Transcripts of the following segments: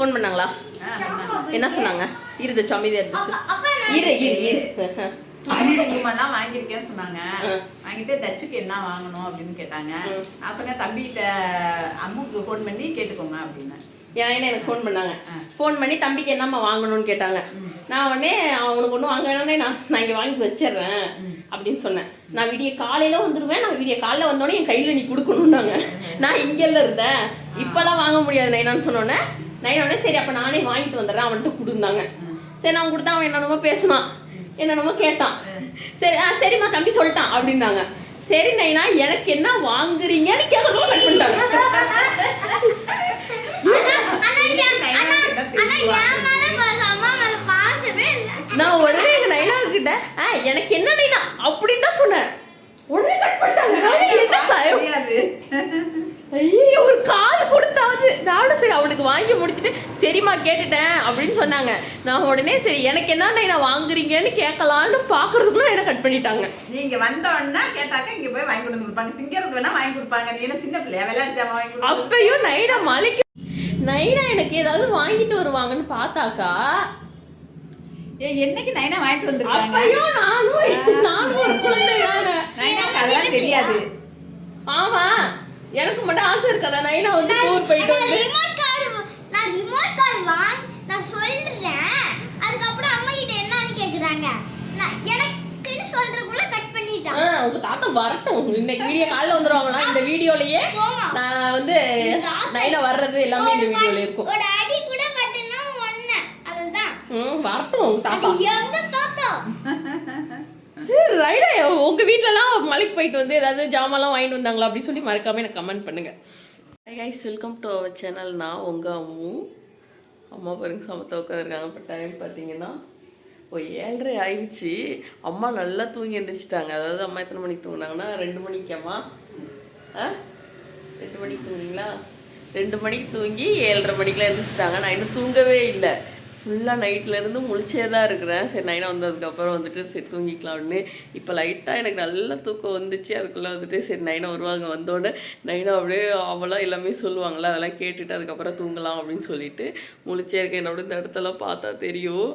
Phone பண்ணாங்களா. என்ன சொன்னாங்க? இருந்துச்சு. அமைதியா இருந்துச்சு இரு இரு இரு. துணி குங்குமம்லாம் வாங்கியிருக்கேன்னு சொன்னாங்க. வாங்கிட்டு தச்சுக்கு என்ன வாங்கணும் அப்படின்னு கேட்டாங்க. நான் சொன்னேன் தம்பிகிட்ட அம்முக்கு ஃபோன் பண்ணி கேட்டுக்கோங்க அப்படின்னு. என் என்ன எனக்கு ஃபோன் பண்ணாங்க. ஃபோன் பண்ணி தம்பிக்கு என்னம்மா வாங்கணும்னு கேட்டாங்க. நான் உடனே அவனுக்கு ஒன்றும் வாங்க வேணாம்னே நான் நான் இங்கே வாங்கி வச்சிடுறேன் அப்படின்னு சொன்னேன். நான் விடிய காலையில வந்துடுவேன் நான் விடிய காலைல வந்தோடனே என் கையில் நீ கொடுக்கணும்னாங்க. நான் இங்கெல்லாம் இருந்தேன். இப்போல்லாம் வாங்க முடியாது நைனான்னு சொன்னோன்னே நைனா உடனே சரி அப்போ நானே வாங்கிட்டு வந்துடுறேன். அவன்கிட்ட கொடுந்தாங்க. சரி நான் கொடுத்தா அவன் என்னென்னமோ பேசினான். என்னென்னமோ கேட்டான். சரி ஆ சரிம்மா தம்பி சொல்லிட்டான் அப்படின்னாங்க. சரி நைனா எனக்கு என்ன வாங்குறீங்கன்னு கேட்கறதும் கட் பண்ணிட்டாங்க. நான் உடனே எங்க நைனா கிட்ட "ஆ, எனக்கு என்ன நைனா அப்படின்னு தான் சொன்னேன். உடனே கட் பண்ணிட்டாங்க. ஐயோ ஒரு காது கொடுத்தாவது நானும் சரி அவனுக்கு வாங்கி முடிச்சுட்டு சரிம்மா கேட்டுட்டேன் அப்படின்னு சொன்னாங்க. நான் உடனே சரி எனக்கு என்ன நைனா வாங்குறீங்கன்னு கேட்கலான்னு பாக்குறதுக்குள்ள என்ன கட் பண்ணிட்டாங்க. நீங்க வந்த உடனே கேட்டாக்க இங்க போய் வாங்கி கொண்டு கொடுப்பாங்க. திங்கிறதுக்கு வேணா வாங்கி கொடுப்பாங்க. நீ சின்ன பிள்ளையா? விளையாட்டு வாங்கி அப்பயும் நைனா மலைக்கு நைனா எனக்கு ஏதாவது வாங்கிட்டு வருவாங்கன்னு பார்த்தாக்கா என்னைக்கு நைனா வாங்கிட்டு வந்திருக்காங்க? அப்பயும் நானும் நானும் ஒரு குழந்தை தானே. அதெல்லாம் தெரியாது. ஆமா எனக்கு மட்டும் ஆசை இருக்காதா? நைனா வந்து டூர் போயிட்டு வந்து. ரிமோட் கார் நான் ரிமோட் கார் வாங்க நான் சொல்றேன். அதுக்கப்புறம் அம்மா கிட்ட என்னன்னு கேக்குறாங்க. நான் எனக்குன்னு சொல்றதுக்குள்ள கட் பண்ணிட்டான். உங்க தாத்தா வரட்டும். இன்னைக்கு வீடியோ காலைல வந்துருவாங்களா? இந்த வீடியோலயே. நான் வந்து நைனா வர்றது எல்லாமே இந்த வீடியோல இருக்கும் ஒரு அடி கூட பட்டுனா ஒண்ணு அதுதான் ம் வரட்டும் தாத்தா. எங்க தாத்தா. சரி ரைடா உங்க வீட்லலாம் மலைக்கு போயிட்டு வந்து ஏதாவது ஜாமான்லாம் வாங்கிட்டு வந்தாங்களா அப்படின்னு சொல்லி மறக்காம எனக்கு கமெண்ட் பண்ணுங்க. Guys welcome to our channel நான் உங்க அம்மு. அம்மா பாருங்க சமத்த உட்காந்துருக்காங்க இப்போ டைம் பார்த்தீங்கன்னா ஓ ஏழரை ஆயிடுச்சு. அம்மா நல்லா தூங்கி எந்திரிச்சிட்டாங்க. அதாவது அம்மா எத்தனை மணிக்கு தூங்குனாங்கன்னா ரெண்டு மணிக்கு அம்மா ஆ? ரெண்டு மணிக்கு தூங்குனீங்களா? ரெண்டு மணிக்கு தூங்கி ஏழரை மணிக்கெலாம் எந்திரிச்சிட்டாங்க. நான் இன்னும் தூங்கவே இல்லை. ஃபுல்லாக நைட்லேருந்து முழிச்சே தான் இருக்கிறேன். சரி நைனா வந்ததுக்கப்புறம் வந்துட்டு சரி தூங்கிக்கலாம்னு. இப்போ லைட்டாக எனக்கு நல்ல தூக்கம் வந்துச்சு. அதுக்குள்ளே வந்துட்டு சரி நைனா வருவாங்க. வந்தோடனே நைனா அப்படியே அவளாக எல்லாமே சொல்லுவாங்களே அதெல்லாம் கேட்டுட்டு அதுக்கப்புறம் தூங்கலாம் அப்படின்னு சொல்லிட்டு முழிச்சே இருக்கேன். என்னோட இந்த இடத்தெல்லாம் பார்த்தா தெரியும்.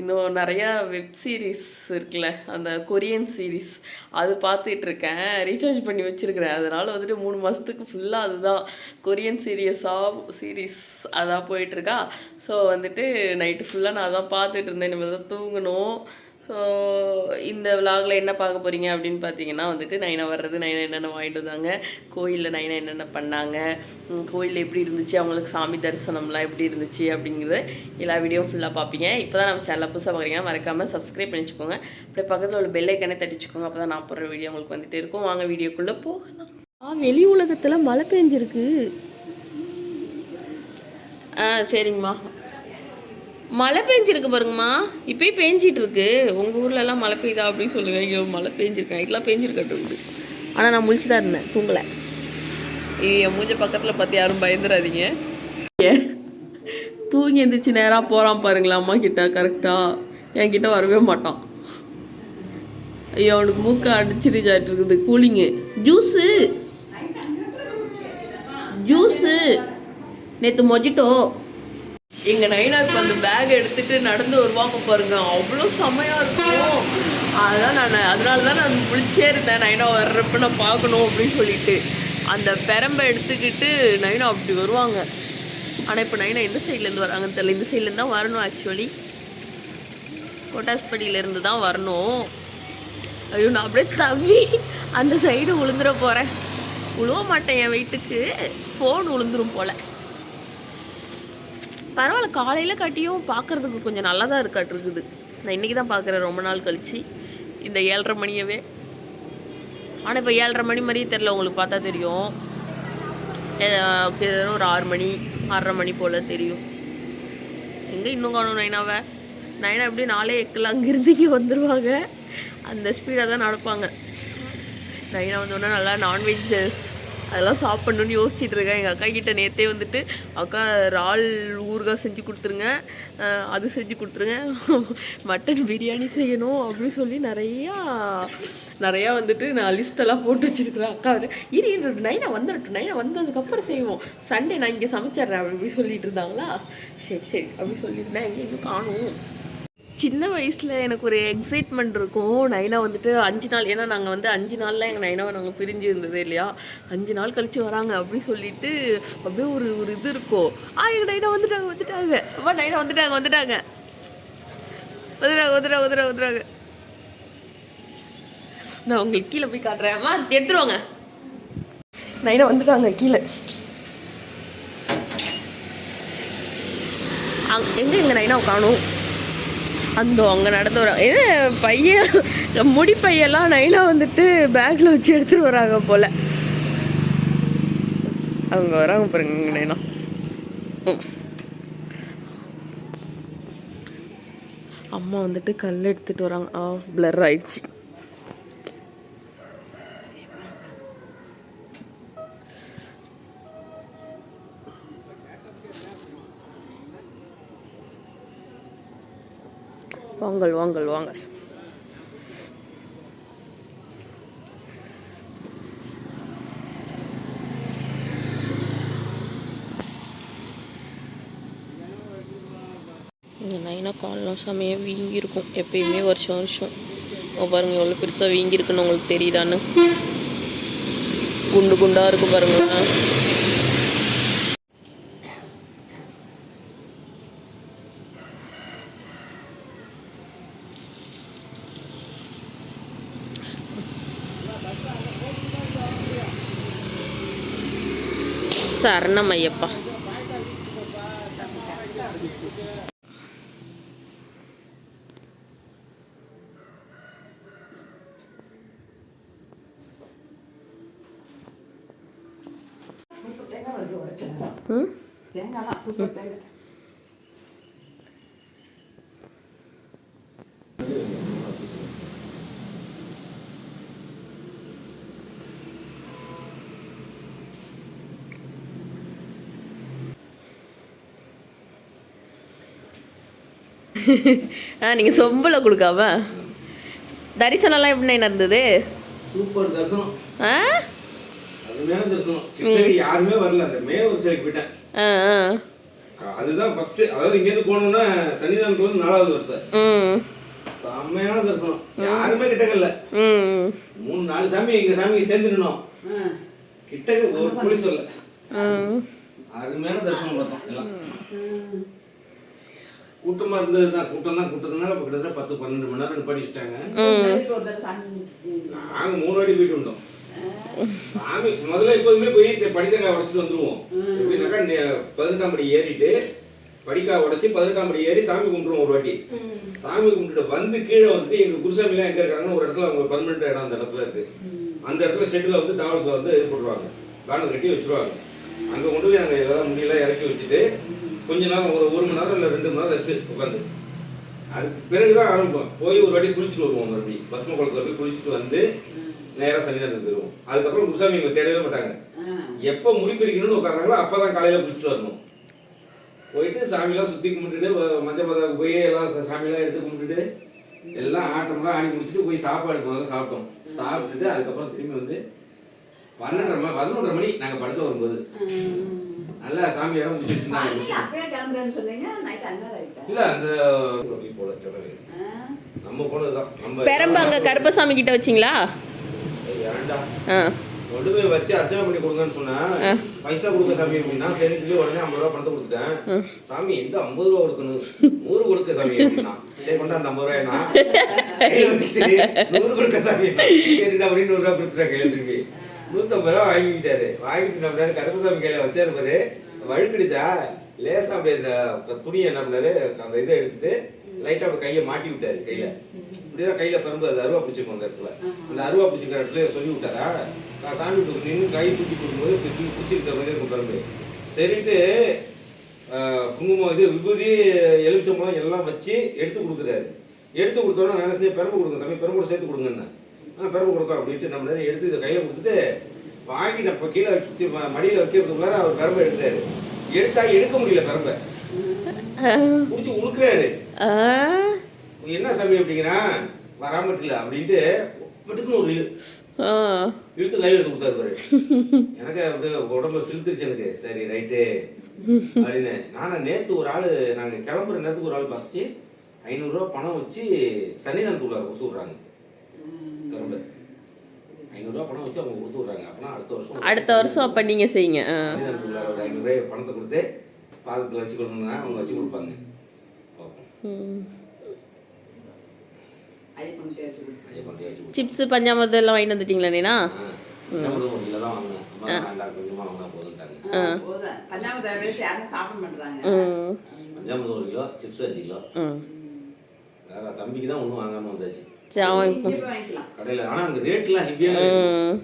இன்னும் நிறையா வெப் சீரிஸ் இருக்குல்ல அந்த கொரியன் சீரிஸ் அது பார்த்துட்டு இருக்கேன் ரீசார்ஜ் பண்ணி வச்சுருக்கிறேன். அதனால் வந்துட்டு மூணு மாதத்துக்கு ஃபுல்லாக அதுதான். கொரியன் சீரியஸாக சீரீஸ் அதான் போயிட்டுருக்கா ஸோ வந்துட்டு நைட்டு ஃபுல்லாக நான் அதான் பார்த்துட்டு இருந்தேன் இனிமேல் தான் தூங்கணும். ஸோ இந்த விலாகில் என்ன பார்க்க போகிறீங்க அப்படின்னு பார்த்தீங்கன்னா வந்துட்டு நைனா வர்றது நைனா என்னென்ன வாங்கிட்டு வந்தாங்க கோயிலில் நைனா என்னென்ன பண்ணாங்க கோயிலில் எப்படி இருந்துச்சு அவங்களுக்கு சாமி தரிசனம்லாம் எப்படி இருந்துச்சு அப்படிங்கிறது எல்லா வீடியோ ஃபுல்லாக பார்ப்பீங்க. இப்போ தான் நம்ம சேனலில் புதுசாக பார்க்குறீங்கன்னா மறக்காமல் சப்ஸ்கிரைப் பண்ணி வச்சுக்கோங்க அப்படியே பக்கத்தில் உள்ள பெல் ஐக்கனே தட்டிச்சுக்கோங்க அப்போ தான் நான் போடுற வீடியோ உங்களுக்கு வந்துட்டே இருக்கும். வாங்க வீடியோக்குள்ளே போகலாம். ஆ வெளி உலகத்தில் மழை பெஞ்சிருக்கு. ஆ சரிங்கம்மா. மழை பெஞ்சிருக்கு பாருங்கம்மா. இப்போயும் பெஞ்சிட்டு இருக்கு உங்கள் ஊர்லலாம் மழை பெய்யுதா அப்படின்னு சொல்லுங்க. ஐயோ மழை பெஞ்சிருக்கு. நைட்லாம் பெஞ்சிருக்கட்டு ஆனால் நான் முழிச்சு தான் இருந்தேன். தூங்கலை. என் மூஞ்ச பக்கத்தில் பார்த்து யாரும் பயந்துடாதீங்க தூங்கி எந்திரிச்சு நேராக போகிறான் பாருங்களா அம்மா கிட்ட கரெக்டாக என்கிட்ட வரவே மாட்டான். ஐயோ அவனுக்கு மூக்க அடிச்சிருச்சாட்டு இருக்குது. கூலிங்கு. ஜூஸு. ஜூஸு. நேற்று மொஜிட்டோ. எங்கள் நைனாக்கு அந்த பேக் எடுத்துட்டு நடந்து வருவாங்க பாருங்க. அவ்வளோ செமையாக இருக்கும். அதான் நான் அதனால தான் நான் முழிச்சே இருந்தேன். நைனா வர்றப்ப நான் பார்க்கணும் அப்படின்னு சொல்லிட்டு. அந்த பெரம்பை எடுத்துக்கிட்டு நைனா அப்படி வருவாங்க. ஆனால் இப்போ நைனா எந்த சைட்லேருந்து வராங்கன்னு தெரியல. இந்த சைட்லேருந்து தான் வரணும் ஆக்சுவலி கோட்டாஸ்பட்டியிலேருந்து தான் வரணும். ஐயோ நான் அப்படியே தவி அந்த சைடு உளுந்துட போகிறேன் உழுவ மாட்டேன் என் வெயிட்டுக்கு ஃபோன் உளுந்துரும் போல். பரவாயில்ல காலையில் காட்டியும் பார்க்கறதுக்கு கொஞ்சம் நல்லா தான் இருக்காட்டுருக்குது. நான் இன்றைக்கி தான் பார்க்குறேன் ரொம்ப நாள் கழிச்சு. இந்த ஏழரை மணியவே. ஆனால் இப்போ ஏழரை மணி மாதிரியே தெரில உங்களுக்கு பார்த்தா தெரியும். ஏ- ஒரு ஆறு மணி ஆறரை மணி போல் தெரியும். எங்கே இன்னும் காணும் நைனாவை? நைனா எப்படி நாளே எக்கில் அங்கிருந்து இங்கே வந்துடுவாங்க அந்த ஸ்பீடாக தான் நடப்பாங்க. நைனா வந்தோடனே நல்லா நான்வெஜ்ஜஸ் அதெல்லாம் சாப்பிட்ணுன்னு யோசிச்சுட்டு இருக்கேன். எங்கள் அக்கா கிட்டே நேற்றே வந்துட்டு அக்கா இறால் ஊறுகாய் செஞ்சு கொடுத்துருங்க. அது செஞ்சு கொடுத்துருங்க. மட்டன் பிரியாணி செய்யணும் அப்படின்னு சொல்லி நிறையா நிறையா வந்துட்டு நான் லிஸ்ட்டெல்லாம் போட்டு வச்சிருக்கிறேன். அக்கா வந்து இரு இரு நைனா வந்துடட்டும் நைனா வந்ததுக்கப்புறம் செய்வோம். சண்டே நான் இங்கே சமைச்சிட்றேன் அப்படி இப்படி சொல்லிட்டு இருந்தாங்களா? சரி சரி அப்படி சொல்லியிருந்தேன் எங்கே இன்னும் காணும். சின்ன வயசில் எனக்கு ஒரு எக்ஸைட்மெண்ட் இருக்கும். நைனா வந்துட்டு அஞ்சு நாள் ஏன்னா நாங்கள் வந்து அஞ்சு நாளில் எங்கள் நைனாவை நாங்கள் பிரிஞ்சு இருந்தது இல்லையா? அஞ்சு நாள் கழித்து வராங்க அப்படின்னு சொல்லிட்டு அப்படியே ஒரு ஒரு இது இருக்கும். ஆ எங்கள் நைனா வந்துட்டாங்க வந்துட்டாங்க. அம்மா நைனா வந்துட்டாங்க வந்துட்டாங்க. வந்துட்டாங்க வந்துட்டாங்க வந்துட்டாங்க வந்துட்டாங்க. நான் உங்களுக்கு கீழே போய் காட்டுறேன். அம்மா எடுத்துருவாங்க. நைனா வந்துட்டாங்க கீழே. அங் எங்கே எங்கள் நைனா காணும்? அந்த அங்கே நடந்து வர ஏன்னா பையன் முடி பையெல்லாம் நைனா வந்துட்டு பேக்கில் வச்சு எடுத்துட்டு வராங்க போல. அவங்க வராங்க பாருங்க நைனா. அம்மா வந்துட்டு கல் எடுத்துட்டு வராங்க. ஆ பிளர் ஆயிடுச்சு. வாங்கள் வாங்கல் வாங்கள் இங்கே நைனா காலெலாம் செமையாக வீங்கியிருக்கும். எப்பயுமே வருஷம் வருஷம். பாருங்க எவ்வளோ பெருசாக வீங்கியிருக்குன்னு உங்களுக்கு தெரியுதான்னு? குண்டு குண்டாக இருக்கும் பாருங்களேன் சரணம் ஐயப்பா ம்? தேங்காய்லாம் சூப்பர் தேங்காய். ஆ நீங்கள் சொம்பில் கொடுக்காம. தரிசனம்லாம் எப்படி நடந்தது? சூப்பர் தரிசனம். ஆ? அருமையான தரிசனம். யாருமே வரல அந்த மே ஒரு சிலைக்கு போயிட்டேன். ஆ ஆ. அதுதான் ஃபர்ஸ்ட் அதாவது இங்க இருந்து போனோம்னா சன்னிதானத்துல இருந்து நாலாவது வருஷம் ம். செம்மையான தரிசனம். யாருமே கிட்டக்க இல்ல ம். மூணு நாலு சாமி எங்க சாமிக்கு சேர்ந்து நின்னோம் கிட்டக்க ஒரு போலீஸ் வரல ம். அருமையான தரிசனம் பார்த்தோம் எல்லாம். கூட்டமா இருந்தது தான் கூட்டம் தான் கூட்டத்தினால இப்ப கிட்டத்தட்ட பத்து பன்னெண்டு மணி நேரம் நிப்பாட்டி வச்சுட்டாங்க. நாங்க மூணு வாட்டி போயிட்டு வந்தோம். சாமி முதல்ல எப்போதுமே போய் படித்தக்காய் உடைச்சிட்டு வந்துருவோம். எப்படின்னாக்கா நெ- பதினெட்டாம் படி ஏறிட்டு படிக்காய் உடைச்சி பதினெட்டாம் படி ஏறி சாமி கும்பிடுவோம் ஒரு வாட்டி. சாமி கும்பிட்டுட்டு வந்து கீழே வந்துட்டு எங்க குருசாமிலாம் எங்க இருக்காங்கன்னு ஒரு இடத்துல அவங்க பர்மனெண்ட் இடம் அந்த இடத்துல இருக்கு. அந்த இடத்துல ஷெட்டில் வந்து தாவரத்தில் வந்து இது போட்டுருவாங்க. பேனர் கட்டி வச்சிருவாங்க. அங்க கொண்டு போய் நாங்கள் ஏதாவது முடியெல்லாம் இறக்கி வச்சுட்டு கொஞ்ச நேரம் ஒரு ஒரு மணி நேரம் இல்லை ரெண்டு மணி நேரம் ரெஸ்ட் உட்காந்து. அதுக்கு பிறகுதான் ஆரம்பிப்போம். போய் ஒரு வாட்டி குளிச்சுட்டு வருவோம் மறுபடியும். பஸ்ம குளத்துல போய் குளிச்சுட்டு வந்து நேரா சன்னிதானம் தருவோம் அதுக்கப்புறம் குருசாமி எங்களை தேடவே மாட்டாங்க. எப்போ முடிப்பிரிக்கணும்னு உட்காராங்களோ அப்பதான் காலையில குளிச்சுட்டு வரணும். போயிட்டு சாமியெல்லாம் சுத்தி கும்பிட்டுட்டு மஞ்சள் மதாவுக்கு போய் எல்லாம் சாமியெல்லாம் எடுத்து கும்பிட்டுட்டு எல்லாம் ஆட்டம்லாம் ஆடி முடிச்சுட்டு போய் சாப்பாடு முதல்ல சாப்பிட்டோம். சாப்பிட்டுட்டு அதுக்கப்புறம் திரும்பி வந்து பன்னெண்டரை மணி பதினொன்றரை மணி நாங்க படுக்க வரும்போது. நல்லா சாமி வேற முடிச்சு வச்சிருந்தாங்க அப்பயே கிளம்புறேன்னு சொன்னீங்க நைட் அங்கே ஆயிட்டேன் இல்ல அந்த அப்படி போல கிணறு. நம்ம போனதுதான். நம்ம பெரம்பு அங்கே கருப்பசாமி கிட்ட வச்சிங்களா? ஏன்டா? ஆ. கொண்டு போய் வச்சு அர்ச்சனை பண்ணி கொடுங்கன்னு சொன்னா பைசா கொடுக்க சாமி அப்படின்னா. சரி சொல்லி உடனே ஐம்பது ரூபா பணத்தை கொடுத்துட்டேன். சாமி எந்த ஐம்பது ரூபா கொடுக்கணும்? நூறு கொடுக்க சாமி அப்படின்னா. சரி கொண்டா அந்த ஐம்பது ரூபாய்னா? நூறு கொடுக்க சாமி சரி இந்த அப்படின்னு நூறு ரூபா கொடுத்துட்டேன் கையில நூத்தம்பது ரூபா வாங்கிக்கிட்டாரு. வாங்கிட்டு நம்ம நேரம் கருப்பசாமி கையில வச்சாரு பாரு. வழுக்கிடுச்சா லேசா அப்படியே இந்த துணியை என்ன பண்ணாரு? அந்த இதை எடுத்துட்டு லைட்டா அப்படி கையை மாட்டி விட்டாரு கையில. இப்படிதான் கையில பரும்பு அது அருவா பிடிச்சிருக்கும் அந்த இடத்துல. அந்த அருவா பிடிச்சிருக்கிற இடத்துல சொல்லி விட்டாரா? நான் சாமி கொடுத்து நின்று கை தூக்கி கொடுக்கும்போது பிடிச்சி பிடிச்சிருக்கிற மாதிரி இருக்கும் பரும்பு. சரிட்டு குங்குமம் இது விபூதி எலுமிச்சம்பழம் எல்லாம் வச்சு எடுத்து கொடுக்குறாரு. எடுத்து கொடுத்தோன்னா நான் பெரம்பு கொடுங்க சாமி பெரம்போடு சேர்த்து கொடுங்கன்னு ஆ பெரம்பு கொடுக்கும் அப்படின்ட்டு நம்ம நேரம் எடுத்து இதை கையில் கொடுத்துட்டு வாங்கி நம்ம கீழே வச்சு மடியில வைக்கிறதுக்குள்ளார அவர் பெரம்பை எடுத்தாரு எடுத்தா எடுக்க முடியல பெரம்பை பிடிச்சி உழுக்குறாரு. என்ன சாமி அப்படிங்கிறான் வராமட்டில அப்படின்ட்டு மட்டுக்குன்னு ஒரு இழு. இழுத்து கையில் எடுத்து கொடுத்தாரு பாரு. எனக்கு அப்படியே உடம்பு சிலுத்துருச்சு எனக்கு. சரி ரைட்டு. அப்படின்னு. நானா நேத்து ஒரு ஆளு நாங்க கிளம்புற நேரத்துக்கு ஒரு ஆள் பார்த்துச்சு ஐநூறுரூவா பணம் வச்சு சன்னிதானத்துக்குள்ளார கொடுத்து விட்றாங்க. கிளம்பு ஐநூறுரூவா பணம் வச்சு அவங்க கொடுத்து விட்றாங்க. அப்படின்னா அடுத்த வருஷம் அடுத்த வருஷம் அப்ப நீங்க செய்யுங்க. ஒரு பணத்தை கொடுத்து பாதத்தில் வச்சு கொடுக்கணும்னா அவங்க வச்சு கொடுப்பாங்க. சிப்ஸ் பஞ்சாமத்து எல்லாம் வாங்கிட்டு வந்துட்டீங்களா நீனா? பஞ்சாமிரதம் ஒரு கிலோ சிப்ஸ் அஞ்சு கிலோ. தம்பிக்கு தான் ஒன்றும் வாங்காம வந்தாச்சு.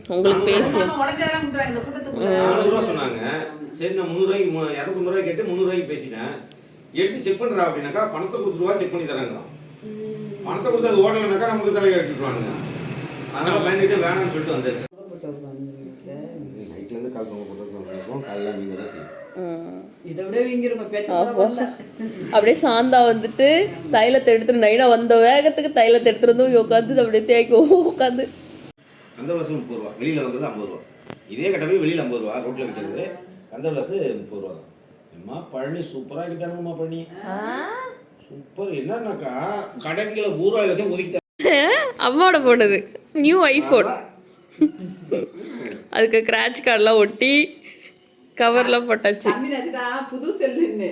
உங்களுக்கு பேசி சொன்னாங்க. சரி நான் முந்நூறுவாய்க்கு மு- இரநூத்தம்பது ரூபாய் கேட்டு முந்நூறுவாய்க்கு பேசிட்டேன். எடுத்து செக் பண்ணுறா அப்படின்னாக்கா பணத்தை கொடுத்துருவா செக் பண்ணி தராங்களாம் பணத்தை கொடுத்து அது ஓடலைனாக்கா நமக்கு தலையை கட்டிட்டுருவானுங்க அதனால பயந்துட்டு வேணாம்னு சொல்லிட்டு தொங்க போட்டுருக்கோம் காலையில் நீங்கள் தான் செய்யும் அப்படியே சாந்தா வந்துட்டு தைலத்தை எடுத்துட்டு நைனா வந்த வேகத்துக்கு தைலத்தை எடுத்துட்டு வந்து உட்காந்து அப்படியே தேய்க்கும் உட்காந்து கந்த விளாசம் முப்பது ரூபா. வெளியில் வந்தது ஐம்பது ரூபா. இதே கட்டவே வெளியில் ஐம்பது ரூபா ரோட்டில் விற்கிறது கந்த விளாசு முப்பது ரூபா தான். அம்மா பழனி சூப்பராக கிட்டானுங்கம்மா பழனி. சூப்பர் என்னன்னாக்கா கடைங்களை ஊரா எல்லாத்தையும் ஒதுக்கிட்டாங்க அம்மாவோட போனது. நியூ ஐஃபோன் அதுக்கு கிராச் கார்டெலாம் ஒட்டி கவர்லாம் போட்டாச்சு. புது செல்லுன்னு.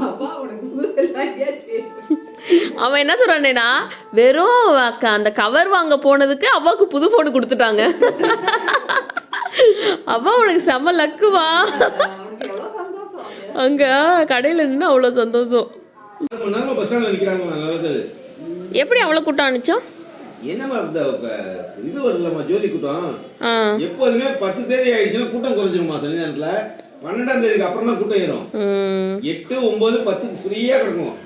அப்பா உனக்கு புது செல் வாங்கியாச்சு அவன் என்ன சொல்றானேனா வெறும் அக்க- அந்த கவர் வாங்க போனதுக்கு அவ்வாவுக்கு புது ஃபோன் கொடுத்துட்டாங்க. அவ்வா உனக்கு செம்ம லக்குவா அங்க கடையில நின்று அவ்வளோ சந்தோஷம். எப்படி அவ்வளோ கூட்டம் அனுப்பிச்சோம் இந்த க- இது வருதுல்லம்மா ஜோதி கூட்டம். எப்போதுமே பத்து தேதி ஆயிடுச்சுன்னா கூட்டம் குறைஞ்சிருமா சன்னிதானத்துல பன்னெண்டாம் தேதிக்கு அப்புறம் தான் கூட்டம் ஏறும். ம். எட்டு ஒன்பது பத்துக்கு ஃப்ரீயா கிடக்கும்.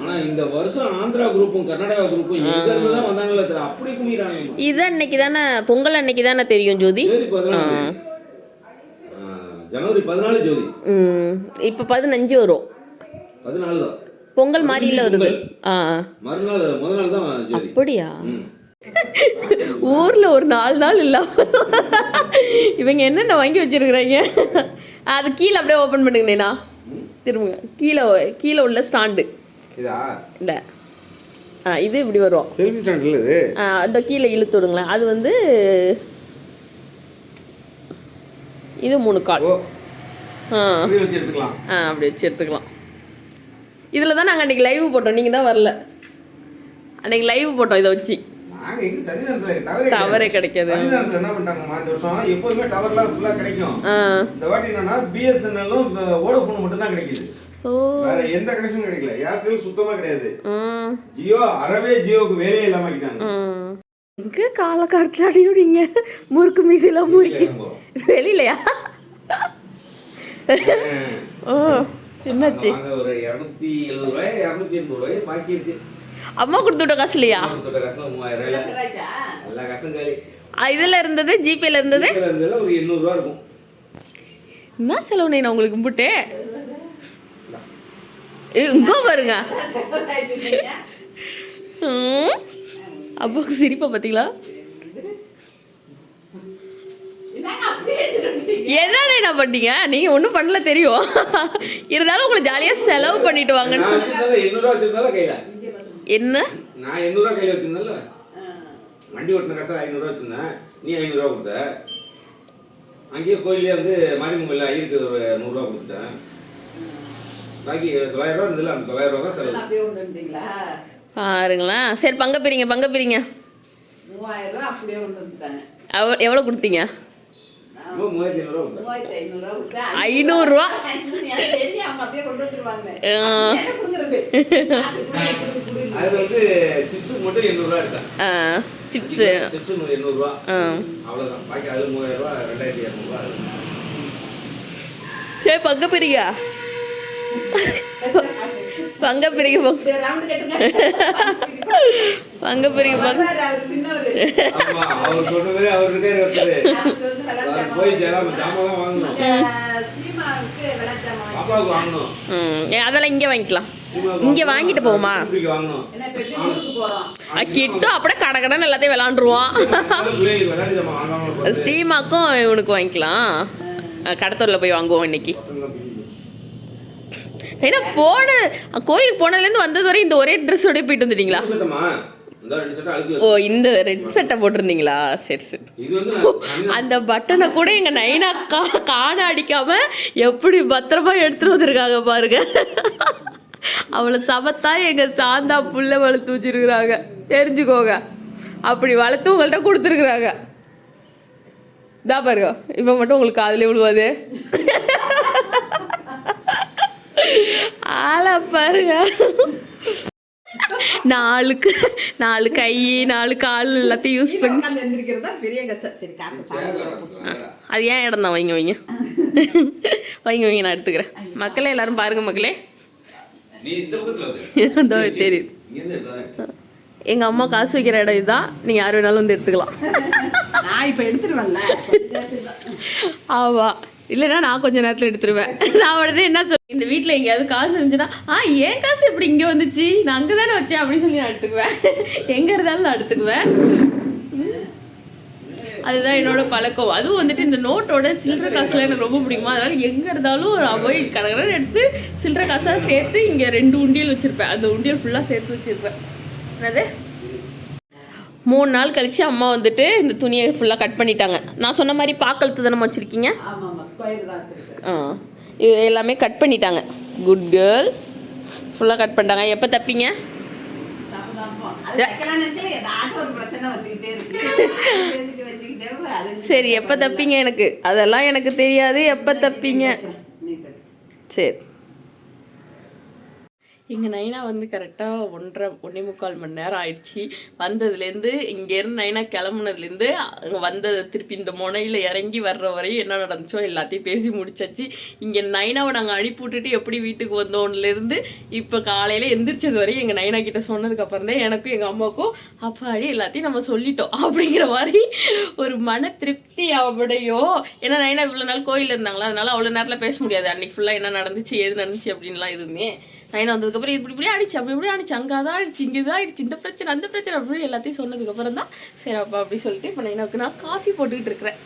ஆனா இந்த வருஷம் ஆந்திரா குரூப்பும் கர்நாடகா குரூப்பும் எங்க இருந்து தான் வந்தாங்களே தெரியல. அப்படி குமிக்கிறாங்க இது அன்னைக்கு தானே பொங்கல் அன்னைக்கு தானே தெரியும் ஜோதி? ஜனவரி பதினாலு ஜோதி. இப்போ பதினஞ்சு வரும். பதினாலு தான். பொங்கல் மாதிரில வருது ஆ. அப்படியா. ஊர்ல ஒரு நாலு நாள் இல்லாம. இவங்க என்னென்ன வாங்கி வச்சிருக்கிறாங்க? அது கீழே அப்படியே ஓப்பன் பண்ணுங்கண்ணா திரும்புங்க. கீழே கீழே உள்ள ஸ்டாண்டு இந்த. ஆ இது இப்படி வரும். செல்ஃபி ஸ்டாண்ட் இல்லை இது? ஆ, அந்த கீழே இழுத்து விடுங்களேன். அது வந்து இது மூணு கால். ஆ. ஆ அப்படி வச்சு எடுத்துக்கலாம். இதில் தான் நாங்கள் அன்றைக்கி லைவ் போட்டோம். நீங்கள் தான் வரல. அன்றைக்கி லைவ் போட்டோம் இதை வச்சு. டவரே கிடைக்காது. என்ன பண்ணிட்டாங்கம்மா இந்த வருஷம் எப்போதுமே டவர்லாம் ஃபுல்லா கிடைக்கும். ஆ. இந்த வாட்டி என்னன்னா பிஎஸ்என்எல்லும் வோடோஃபோன் மட்டும் தான் கிடைக்குது. வேற எந்த கனெக்ஷனும் கிடைக்கல. ஏர்டெல் சுத்தமா கிடையாது. ம் ஜியோ அறவே ஜியோக்கு வேலையே இல்லாம ஆக்கிட்டாங்க. ம் எங்கே காலை காலத்தில் அடிவிடிங்க முறுக்கு. மீசிலாம் முறுக்கி வெளியிலையா? ஓ. என்னாச்சு ஒரு இருநூத்தி எழுபது ரூபாய் இருநூத்தி எண்பது ரூபாய் பாக்கி இருக்கு. அம்மா கொடுத்து விட்ட காசு இல்லையா? தொட்ட காசுல மூவாயிரம் செலவாயிட்டா? எல்லா காசும் காலி. இதுல இருந்தது ஜிபேல இருந்தது? ஒரு எண்ணூறு ரூபா இருக்கும். என்ன செலவு நான் உங்களுக்கு கும்பிட்டு? இங்கோ பாருங்க. அப்பாவுக்கு சிரிப்பா பார்த்தீங்களா என்னங்க அப்படியே வந்துட்டீங்க? என்ன என்ன பண்ணீங்க? நீங்க ஒன்றும் பண்ணல தெரியும். இருந்தாலும் உங்களை ஜாலியா செலவு பண்ணிட்டு வாங்கன்னு கையில? என்ன? நான் எண்ணூறு ரூபா கையில வச்சிருந்தேன்ல. வண்டி ஓட்டின காசு ஐநூறுரூவா வச்சிருந்தேன். நீ ஐநூறுரூவா கொடுத்த. அங்கேயே கோயிலே வந்து மாரியம்மன் ஐயருக்கு ஒரு நூறுரூவா கொடுத்துட்டேன். பாக்கி தொள்ளாயிரம் ரூபா இருந்ததுல அந்த தொள்ளாயிரம் ரூபா தான் செலவு. அப்படியே கொண்டு வந்துட்டீங்களா? பாருங்களேன். சரி பங்க பிரிங்க பங்க பிரிங்க. மூவாயிரம் ரூபாய் அப்படியே கொண்டு வந்துட்டாங்க. எவ்வளோ கொடுத்தீங்க? ஐநூறுரூவா சிப்ஸு. அவ்வளோதான் பாக்கி அது பங்க பிரிக்க. பங்க பிரிக்க பங்க அதெல்லாம் இங்கே வாங்கிக்கலாம். இங்க. வாங்கிட்டு போவோமா? தம்பிக்கு வாங்கணும். ஏன்னா இப்ப எப்படி ஊருக்கு போறோம் அஹ் கிட்டு அப்படியே கடை கடன் எல்லாத்தையும் விளாண்டுருவான். ஸ்டீமாக்கும் இவனுக்கு வாங்கிக்கலாம். கடத்தூரில் போய் வாங்குவோம் இன்னைக்கு. ஏன்னா போன கோயிலுக்கு போனதுலேருந்து வந்தது வரை இந்த ஒரே ட்ரெஸ்ஸோடய போயிட்டு வந்துட்டீங்களா? ஓ இந்த ரெட் சட்டை போட்டிருந்தீங்களா? சரி சரி. அந்த பட்டனை கூட எங்க நைனா கா காண அடிக்காம எப்படி பத்திரமா எடுத்துட்டு வந்திருக்காங்க பாருங்க. அவளை சமத்தா எங்க சாந்தா புள்ள வளர்த்து வச்சிருக்கிறாங்க. தெரிஞ்சுக்கோங்க. அப்படி வளர்த்து உங்கள்கிட்ட கொடுத்துருக்குறாங்க. இதா பாருங்க. இப்போ மட்டும் உங்களுக்கு காதுல விழுவாது. ஆளை பாருங்க. நாலுக்கு நாலு கை நாலு கால் எல்லாத்தையும் யூஸ் பண்ணி. அது ஏன் இடம் தான்? வைங்க வைங்க. வைங்க வைங்க நான் எடுத்துக்கிறேன். மக்களே எல்லாரும் பாருங்க மக்களே. தெரியுது. எங்கள் அம்மா காசு வைக்கிற இடம் இதுதான். நீங்கள் யார் வேணாலும் வந்து எடுத்துக்கலாம். நான் இப்ப எடுத்துருவேன்ல. ஆமா. இல்லைன்னா நான் கொஞ்ச நேரத்தில் எடுத்துருவேன். நான் உடனே என்ன சொல்ல இந்த வீட்டில் எங்கேயாவது காசு இருந்துச்சுன்னா ஆ ஏன் காசு இப்படி இங்கே வந்துச்சு? நான் அங்கே தானே வச்சேன் அப்படின்னு சொல்லி நான் எடுத்துக்குவேன். எங்கே இருந்தாலும் நான் எடுத்துக்குவேன். அதுதான் என்னோட பழக்கம். அதுவும் வந்துட்டு இந்த நோட்டோட சில்லற காசுல எனக்கு ரொம்ப பிடிக்குமா? அதனால எங்கே இருந்தாலும் நான் போய் கடற்கரை எடுத்து சில்லற காசாக சேர்த்து இங்கே ரெண்டு உண்டியல் வச்சுருப்பேன். அந்த உண்டியல் ஃபுல்லாக சேர்த்து வச்சுருப்பேன். என்னது? மூணு நாள் கழிச்சு அம்மா வந்துட்டு இந்த துணியை ஃபுல்லாக கட் பண்ணிட்டாங்க. நான் சொன்ன மாதிரி பாக்கழுத்து தானே வச்சுருக்கீங்க? ஆ இது எல்லாமே கட் பண்ணிட்டாங்க. குட் கேர்ள் ஃபுல்லாக கட் பண்ணிட்டாங்க. எப்போ தப்பீங்க? சரி எப்போ தப்பீங்க எனக்கு? அதெல்லாம் எனக்கு தெரியாது. எப்போ தப்பீங்க. சரி. எங்கள் நைனா வந்து கரெக்டாக ஒன்றரை ஒன்றே முக்கால் மணி நேரம் ஆயிடுச்சு. வந்ததுலேருந்து இங்கேருந்து நைனா கிளம்புனதுலேருந்து அங்கே வந்தது திருப்பி இந்த முனையில் இறங்கி வர்ற வரையும் என்ன நடந்துச்சோ எல்லாத்தையும் பேசி முடிச்சாச்சு. இங்கே நைனாவை நாங்கள் அனுப்பி விட்டுட்டு எப்படி வீட்டுக்கு வந்தோன்லேருந்து இப்போ காலையில் எந்திரிச்சது வரையும் எங்கள் நைனா கிட்டே சொன்னதுக்கப்புறம் தான் எனக்கும் எங்கள் அம்மாவுக்கும் அப்பாடி எல்லாத்தையும் நம்ம சொல்லிட்டோம். அப்படிங்கிற மாதிரி ஒரு மன திருப்தி அவடையோ ஏன்னா நைனா இவ்வளோ நாள் கோயிலில் இருந்தாங்களா அதனால அவ்வளோ நேரத்தில் பேச முடியாது. அன்றைக்கி ஃபுல்லாக என்ன நடந்துச்சு எது நடந்துச்சு அப்படின்லாம் எதுவுமே நைனா வந்ததுக்கப்புறம் இப்படி இப்படி ஆயிடுச்சு அப்படி இப்படி ஆயிடுச்சு அங்கே அதான் ஆயிடுச்சு இங்கே இதாக ஆயிடுச்சு இந்த பிரச்சனை அந்த பிரச்சனை அப்படி எல்லாத்தையும் சொன்னதுக்கப்புறம் தான் சரி அப்பா அப்படி சொல்லிட்டு இப்போ நைனாவுக்கு நான் காஃபி போட்டுக்கிட்டு இருக்கிறேன்.